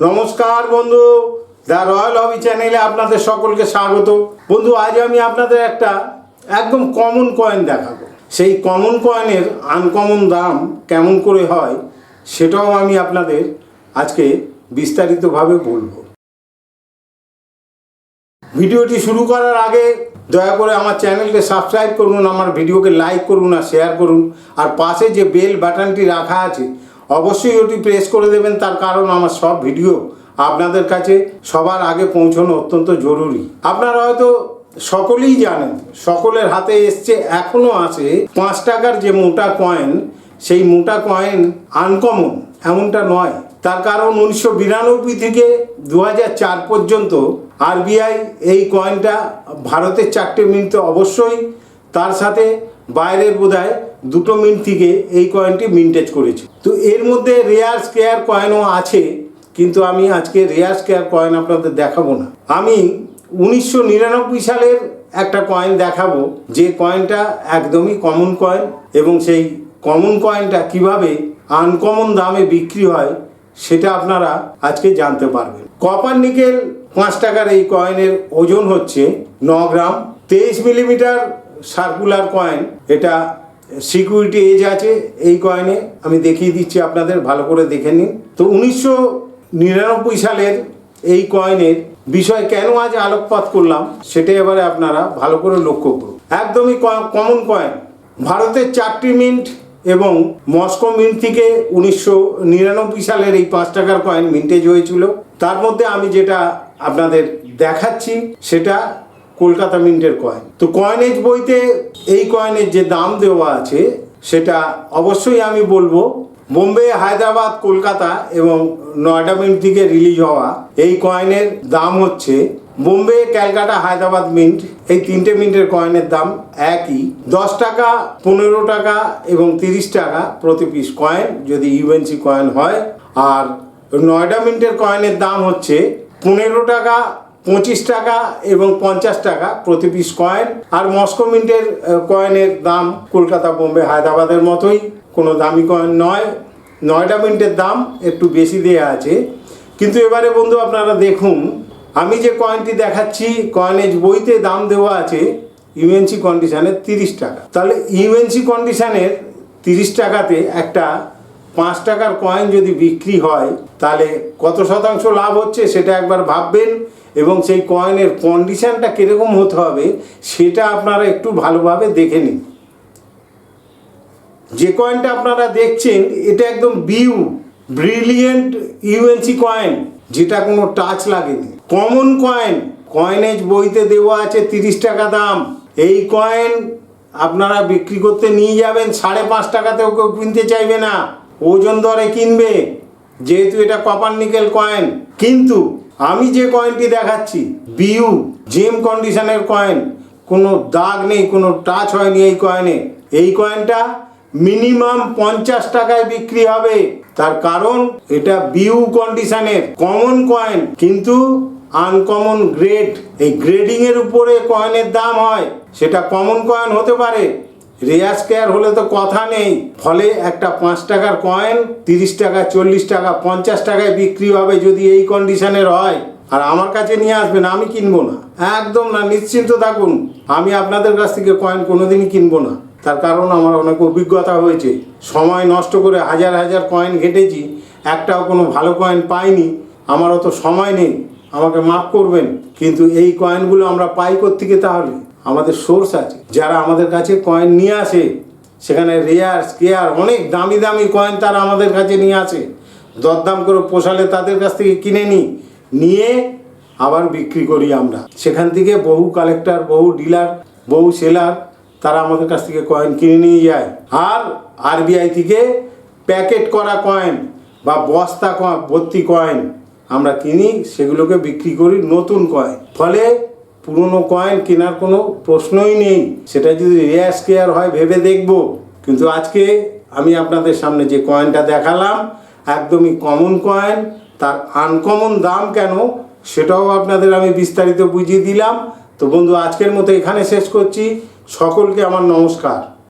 নমস্কার বন্ধু, the royal হবি চ্যানেলে আপনাদের সকলকে স্বাগত। বন্ধু, আজ আমি আপনাদের একটা একদম কমন কয়েন দেখাবো। সেই কমন কয়েনের আনকমন দাম কেমন করে হয়, সেটাও আমি আপনাদের আজকে বিস্তারিতভাবে বলব। ভিডিওটি শুরু করার আগে দয়া করে আমার চ্যানেলকে সাবস্ক্রাইব করুন, আমার ভিডিওকে লাইক করুন আর শেয়ার করুন। আর পাশে যে বেল বাটনটি রাখা আছে অবশ্যই ওটি প্রেস করে দেবেন, তার কারণ আমার সব ভিডিও আপনাদের কাছে সবার আগে পৌঁছানো অত্যন্ত জরুরি। আপনারা হয়তো সকলেই জানেন, সকলের হাতে এসছে এখনও আছে পাঁচ টাকার যে মোটা কয়েন সেই মোটা কয়েন আনকমন এমনটা নয়। তার কারণ উনিশশো বিরানব্বই থেকে দু চার পর্যন্ত আরবিআই এই কয়েনটা ভারতের চারটে মিনিটে অবশ্যই, তার সাথে বাইরের বোধহয় দুটো মিনিট থেকে এই কয়েনটি মিন্টেজ করেছে। তো এর মধ্যে রেয়ার স্কেয়ার কয়েনও আছে, কিন্তু আমি আজকে রেয়ার স্কেয়ার কয়েন আপনাদের দেখাবো না। আমি উনিশশো নিরানব্বই সালের একটা কয়েন দেখাবো, যে কয়েনটা একদমই কমন কয়েন এবং সেই কমন কয়েনটা কীভাবে আনকমন দামে বিক্রি হয়, সেটা আপনারা আজকে জানতে পারবেন। কপার নিকেল পাঁচ টাকার এই কয়েনের ওজন হচ্ছে ন গ্রাম। তেইশ মিলিমিটার সার্কুলার কয়েন এটা সিকিউরিটি এজ আছে, এই কয়েনে আমি দেখিয়ে দিচ্ছি আপনাদের, ভালো করে দেখে নিন। তো উনিশশো নিরানব্বই সালের এই কয়েনের বিষয় কেন আজ আলোকপাত করলাম সেটা এবারে আপনারা ভালো করে লক্ষ্য করুন। একদমই কমন কয়েন ভারতের চারটি মিন্ট এবং মস্কো মিন্ট থেকে উনিশশো নিরানব্বই সালের এই পাঁচ টাকার কয়েন মিন্টেজ হয়েছিল। তার মধ্যে আমি যেটা আপনাদের দেখাচ্ছি, সেটা কলকাতা মিন্টের কয়েন তো কয়েনেজ বইতে এই কয়েনের যে দাম দেওয়া আছে, সেটা অবশ্যই আমি বলব, বোম্বে, হায়দ্রাবাদ, কলকাতা এবং নয়ডা মিন্ট থেকে রিলিজ হওয়া এই কয়েনের দাম হচ্ছে, বোম্বে, ক্যালকাটা, হায়দ্রাবাদ মিন্ট, এই তিনটে মিন্টের কয়েনের দাম একই। দশ টাকা, পনেরো টাকা এবং তিরিশ টাকা প্রতি পিস কয়েন যদি ইউএনসি কয়েন হয়। আর নয়ডা মিন্টের কয়েনের দাম হচ্ছে পনেরো টাকা পঁচিশ টাকা এবং পঞ্চাশ টাকা প্রতি পিস কয়েন আর মস্কো মিন্টের কয়েনের দাম কলকাতা বোম্বে হায়দ্রাবাদের মতোই। কোনো দামি কয়েন নয়। নয়ডা মিন্টের দাম একটু বেশি দেওয়া আছে। কিন্তু এবারে বন্ধু আপনারা দেখুন, আমি যে কয়েনটি দেখাচ্ছি কয়েনেজ বইতে দাম দেওয়া আছে ইউএনসি কন্ডিশানের তিরিশ টাকা। তাহলে ইউএনসি কন্ডিশানের তিরিশ টাকাতে একটা পাঁচ টাকার কয়েন যদি বিক্রি হয়, তাহলে কত শতাংশ লাভ হচ্ছে সেটা একবার ভাববেন এবং সেই কয়েনের কন্ডিশনটা কীরকম হতে হবে সেটা আপনারা একটু ভালোভাবে দেখে নিন। যে কয়েনটা আপনারা দেখছেন, এটা একদম বিউ ব্রিলিয়েন্ট ইউএনসি কয়েন যেটা কোনো টাচ লাগেনি। কমন কয়েন কয়েনেজ বইতে দেওয়া আছে তিরিশ টাকা দাম। এই কয়েন আপনারা বিক্রি করতে নিয়ে যাবেন, সাড়ে পাঁচ টাকাতেও কেউ কিনতে চাইবে না। ওজন দরে কিনবে। যেহেতু এটা কপার নিকেল কয়েন কিন্তু আমি যে কয়েনটি দেখাচ্ছি বিউ জেম কন্ডিশনের কয়েন কোনো দাগ নেই, কোনো টাচ হয়নি এই কয়েনে এই কয়েনটা মিনিমাম পঞ্চাশ টাকায় বিক্রি হবে। তার কারণ এটা বিউ কন্ডিশনের কমন কয়েন কিন্তু আনকমন গ্রেড এই গ্রেডিং এর উপরে কয়েনের দাম হয়। সেটা কমন কয়েন হতে পারে। রেয়ার কেয়ার হলে তো কথা নেই। ফলে একটা পাঁচ টাকার কয়েন, তিরিশ টাকা, চল্লিশ টাকা, পঞ্চাশ টাকায় বিক্রি হবে যদি এই কন্ডিশনের হয়। আর আমার কাছে নিয়ে আসবেন, আমি কিনবো না। একদম না, নিশ্চিন্ত থাকুন, আমি আপনাদের কাছ থেকে কয়েন কোনোদিনই কিনবো না। তার কারণ আমার অনেক অভিজ্ঞতা হয়েছে। সময় নষ্ট করে হাজার হাজার কয়েন ঘেটেছি, একটাও কোনো ভালো কয়েন পাইনি। আমার অত সময় নেই, আমাকে মাফ করবেন, কিন্তু এই কয়েনগুলো আমরা পাই থেকে তাহলে? আমাদের সোর্স আছে। যারা আমাদের কাছে কয়েন নিয়ে আসে, সেখানে রেয়ার স্কেয়ার অনেক দামি দামি কয়েন তারা আমাদের কাছে নিয়ে আসে। দরদাম করে পোষালে তাদের কাছ থেকে কিনে নিই, নিয়ে আবার বিক্রি করি আমরা। সেখান থেকে বহু কালেক্টর বহু ডিলার বহু সেলার তারা আমাদের কাছ থেকে কয়েন কিনে নিয়ে যায়। আর আরবিআই থেকে প্যাকেট করা কয়েন বা বস্তা ভর্তি কয়েন আমরা কিনি, সেগুলোকে বিক্রি করি নতুন কয়েন ফলে পুরনো কয়েন কেনার কোনো প্রশ্নই নেই। সেটা যদি রেয়াস কেয়ার হয়, ভেবে দেখব। কিন্তু আজকে আমি আপনাদের সামনে যে কয়েনটা দেখালাম, একদমই কমন কয়েন তার আনকমন দাম কেন, সেটাও আপনাদের আমি বিস্তারিত বুঝিয়ে দিলাম। তো বন্ধু, আজকের মতো এখানে শেষ করছি। সকলকে আমার নমস্কার।